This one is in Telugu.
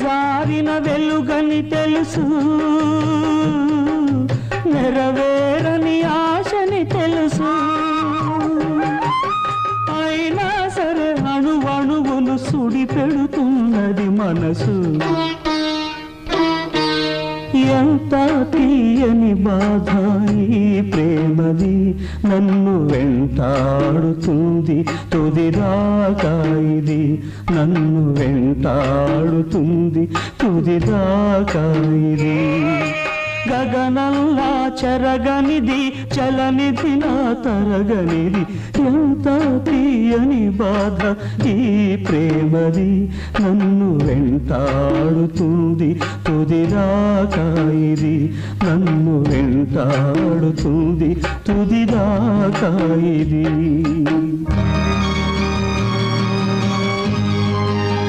జారిన వెలుగని తెలుసు. నెరవేరని ఆశని తెలుసు. అయినా సరే అణువణువును సుడి పెడుతున్నది మనసు. ఎంత తీయని బాధ ఈ ప్రేమది నన్ను వెంటాడుతుంది. తుదిదాకా ఇది నన్ను వెంటాడుతుంది. తుదిదాకా ఇది గగనల్లా చెరగనిది చలనిది నా తరగనిది. ఎంత తీయని బాధ ఈ ప్రేమది నన్ను వెంటాడుతుంది తుదిదాకా ఇది నన్ను వెంటాడుతుంది తుదిదాకా ఇది.